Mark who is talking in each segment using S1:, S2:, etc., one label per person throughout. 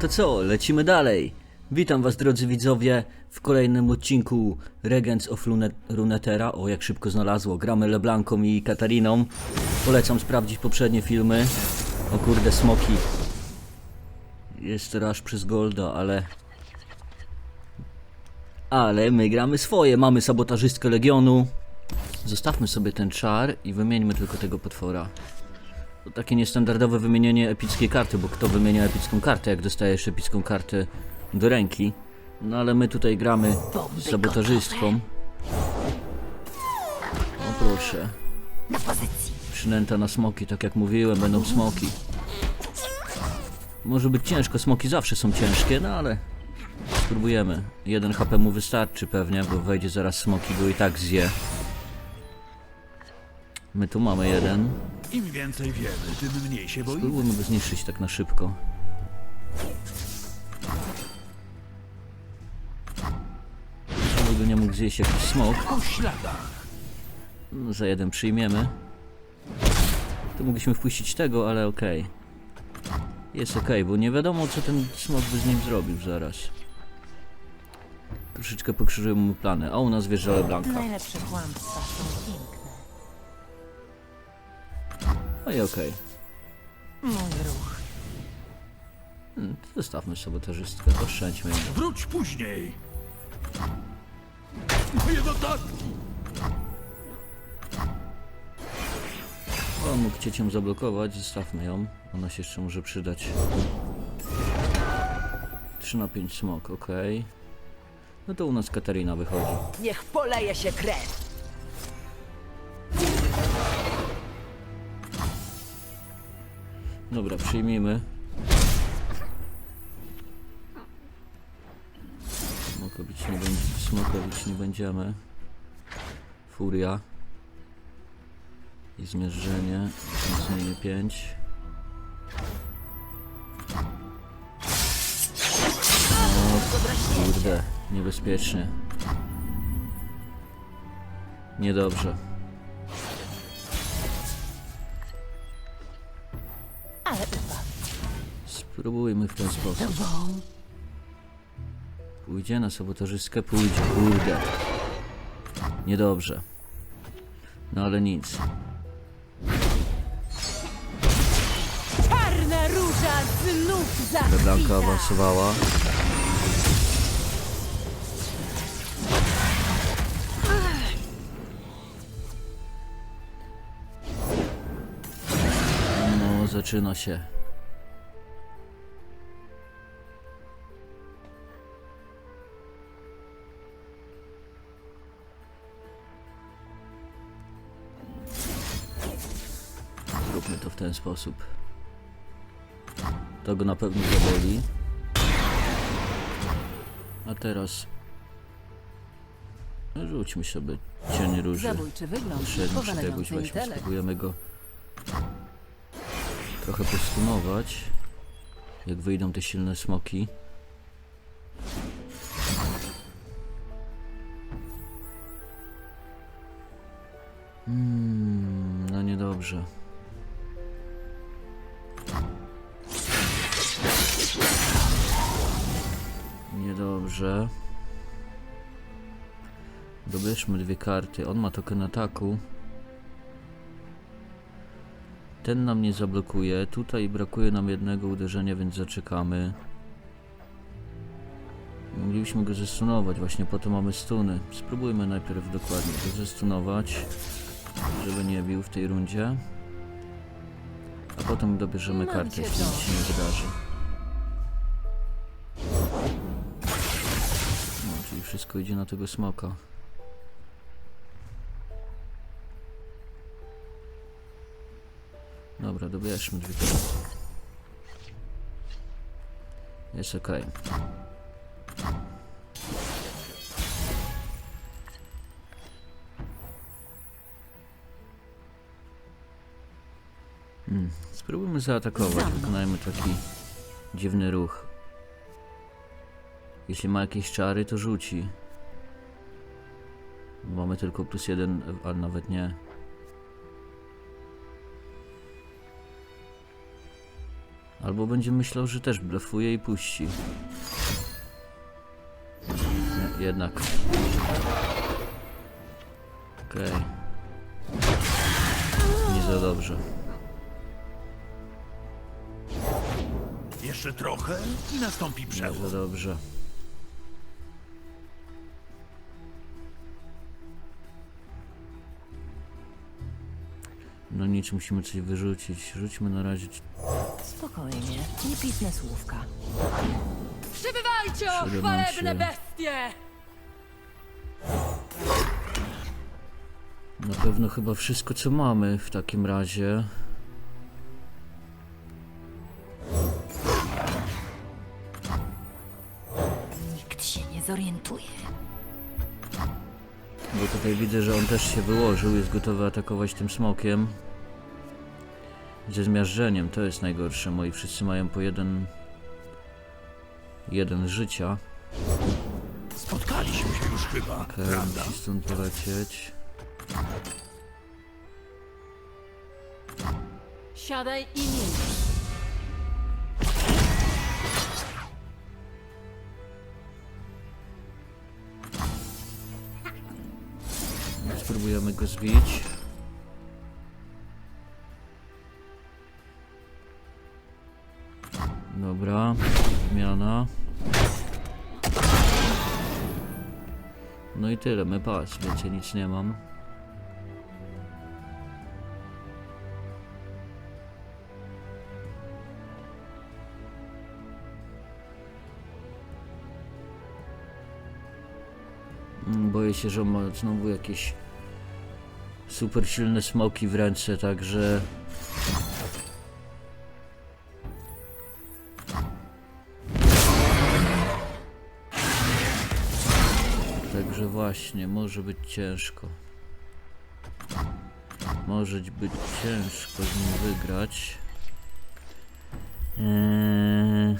S1: to co, lecimy dalej. Witam was drodzy widzowie w kolejnym odcinku Regents of Lune- Runetera. O, jak szybko znalazło. Gramy Leblanką i Katariną. Polecam sprawdzić poprzednie filmy. O kurde, smoki. Jest aż przez Golda, ale... Ale my gramy swoje. Mamy sabotażystkę Legionu. Zostawmy sobie ten czar i wymieńmy tylko tego potwora. To takie niestandardowe wymienienie epickiej karty, bo kto wymienia epicką kartę, jak dostajesz epicką kartę do ręki? No ale my tutaj gramy z sabotażystką. O proszę. Przynęta na smoki, tak jak mówiłem, będą smoki. Może być ciężko, smoki zawsze są ciężkie, no ale spróbujemy. Jeden HP mu wystarczy pewnie, bo wejdzie zaraz smoki, go i tak zje. My tu mamy jeden.
S2: Im więcej wiemy, tym mniej się boimy.
S1: Spróbujmy go zniszczyć tak na szybko. Żeby go nie mógł zjeść jakiś smok.
S2: Po śladach.
S1: No, za jeden przyjmiemy. Tu mogliśmy wpuścić tego, ale okej. Jest okej, bo nie wiadomo co ten smok by z nim zrobił zaraz. Troszeczkę pokrzyżyłem mu plany. A u nas wjeżdża Blanka.
S3: Najlepsze kłamstwa są
S1: No i okej.
S3: Mój ruch.
S1: Hmm, Zostawmy sabotażystkę, oszczędźmy ją.
S2: Wróć później. Moje dodatki.
S1: O, mógł ją zablokować, zostawmy ją. Ona się jeszcze może przydać. 3 na 5 smok, ok. No to u nas Katarina wychodzi.
S3: Niech poleje się krew.
S1: Dobra, przyjmijmy. Smoka bić nie, będzie, nie będziemy. Furia. I zmierzenie. Wzmocnienie 5. O kurde, niebezpiecznie. Niedobrze. Spróbujmy w ten sposób. Pójdzie na sabotażystkę? Pójdzie, kurde. Niedobrze. No ale nic.
S3: Czarna róża znów
S1: Blanka
S3: zakwita.
S1: awansowała. No, zaczyna się. Ten sposób. To go na pewno zaboli. A teraz rzućmy sobie cień róży.
S3: Zabójczy wygląd. Intelekt.
S1: spróbujemy go trochę postunować. Jak wyjdą te silne smoki. Hmm, no niedobrze. Niedobrze. Dobierzmy dwie karty. On ma token ataku. Ten nam nie zablokuje. Tutaj brakuje nam jednego uderzenia, więc zaczekamy. Moglibyśmy go zestunować, właśnie po to mamy stuny. Spróbujmy najpierw dokładnie go zestunować, żeby nie bił w tej rundzie. A potem dobierzemy kartę, jeśli nic się nie wydarzy. Wszystko idzie na tego smoka. Dobra, dobierzmy karty. Jest ok. Hmm. Spróbujmy zaatakować. Wykonajmy taki dziwny ruch. Jeśli ma jakieś czary, to rzuci. Mamy tylko plus jeden, a nawet nie. Albo będzie myślał, że też blefuje i puści. Nie, jednak. Okej. Nie za dobrze.
S2: Jeszcze trochę i nastąpi
S1: Nie
S2: przełom.
S1: za dobrze. No nic, musimy coś wyrzucić. Rzućmy na razie
S3: Spokojnie, nie pisnę słówka.
S4: Przybywajcie, o chwalebne bestie!
S1: Na pewno chyba wszystko co mamy w takim razie.
S3: Nikt się nie zorientuje.
S1: Bo tutaj widzę, że on też się wyłożył, jest gotowy atakować tym smokiem. Ze zmiażdżeniem, to jest najgorsze. Moi wszyscy mają po jeden... Jeden życia.
S2: Spotkaliśmy się już chyba,
S1: Okej,
S2: prawda?
S1: musi stąd polecieć.
S4: Siadaj i milcz.
S1: Spróbujemy go zbić. Dobra, zmiana. No i tyle, my pas, więcej nic nie mam. Mm, Boję się, że ma znowu jakieś super silne smoki w ręce, także... Także właśnie, może być ciężko. Może być ciężko z nim wygrać. Eee...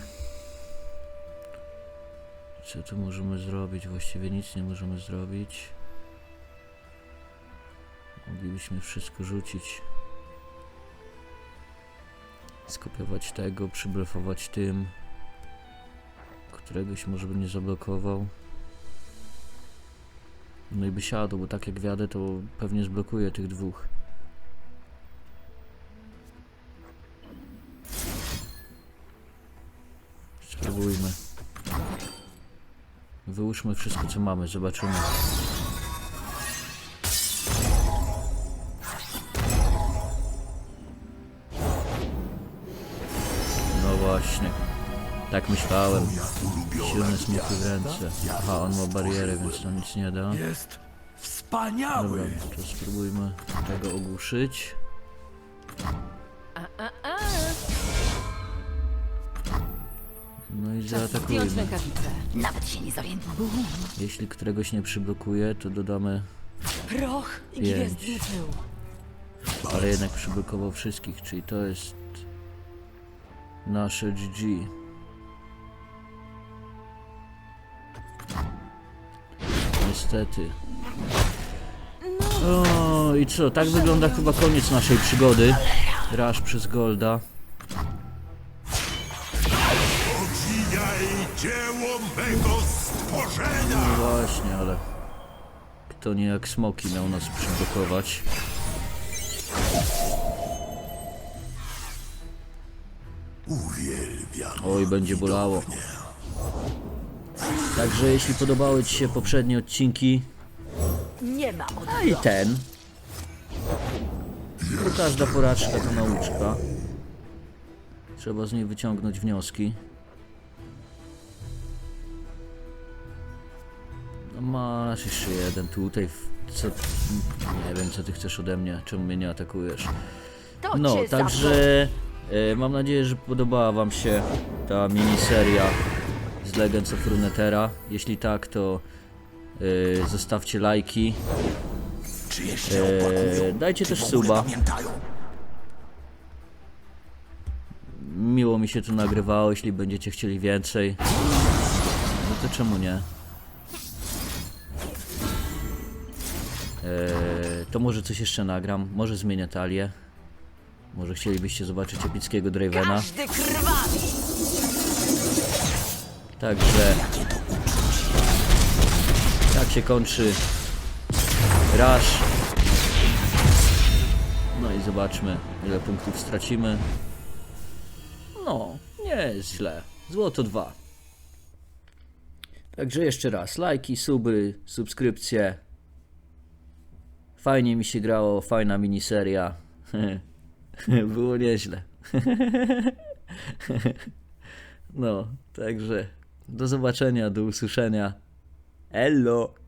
S1: Co tu możemy zrobić? Właściwie nic nie możemy zrobić. Moglibyśmy wszystko rzucić. Skopiować tego, przyblefować tym. Któregoś może by nie zablokował. No i by siadł, bo tak jak wiadę, to pewnie zblokuje tych dwóch. Spróbujmy. Wyłóżmy wszystko co mamy, zobaczymy. Tak myślałem. Silne smoki w ręce. Aha, on ma barierę, więc to nic nie da.
S2: Jest
S1: Dobra,
S2: wspaniały.
S1: to spróbujmy tego ogłuszyć. No i zaatakujmy.
S3: Nawet się nie.
S1: Jeśli któregoś nie przyblokuje, to dodamy,
S4: Proch i gwiezdny
S1: ale jednak przyblokował wszystkich, czyli to jest nasze GG. Niestety. O, i co? Tak wygląda chyba koniec naszej przygody. Raż przez Golda.
S2: Podziwiaj dzieło mego stworzenia!
S1: No właśnie, ale kto nie jak smoki miał nas przyblokować.
S2: Uwielbiam.
S1: Oj, będzie bolało. Także jeśli podobały Ci się poprzednie odcinki, a i ten, to każda porażka to nauczka. Trzeba z niej wyciągnąć wnioski. No masz jeszcze jeden tutaj. Co, nie wiem, co ty chcesz ode mnie, czemu mnie nie atakujesz. No, także e, mam nadzieję, że podobała Wam się ta miniseria z Legends of Runeterra. Jeśli tak, to e, zostawcie lajki.
S2: Czy jeszcze
S1: E, dajcie też suba.
S2: pamiętają?
S1: Miło mi się tu nagrywało, jeśli będziecie chcieli więcej. No to czemu nie? E, to może coś jeszcze nagram, może zmienię talię. Może chcielibyście zobaczyć epickiego Dravena?
S3: Każdy krwawi!
S1: Także tak się kończy Rush. No i zobaczmy ile punktów stracimy. No, nie jest źle. Złoto 2. Także jeszcze raz, lajki, suby, subskrypcje. Fajnie mi się grało, fajna miniseria. Było nieźle. No, także do zobaczenia, do usłyszenia. Ello!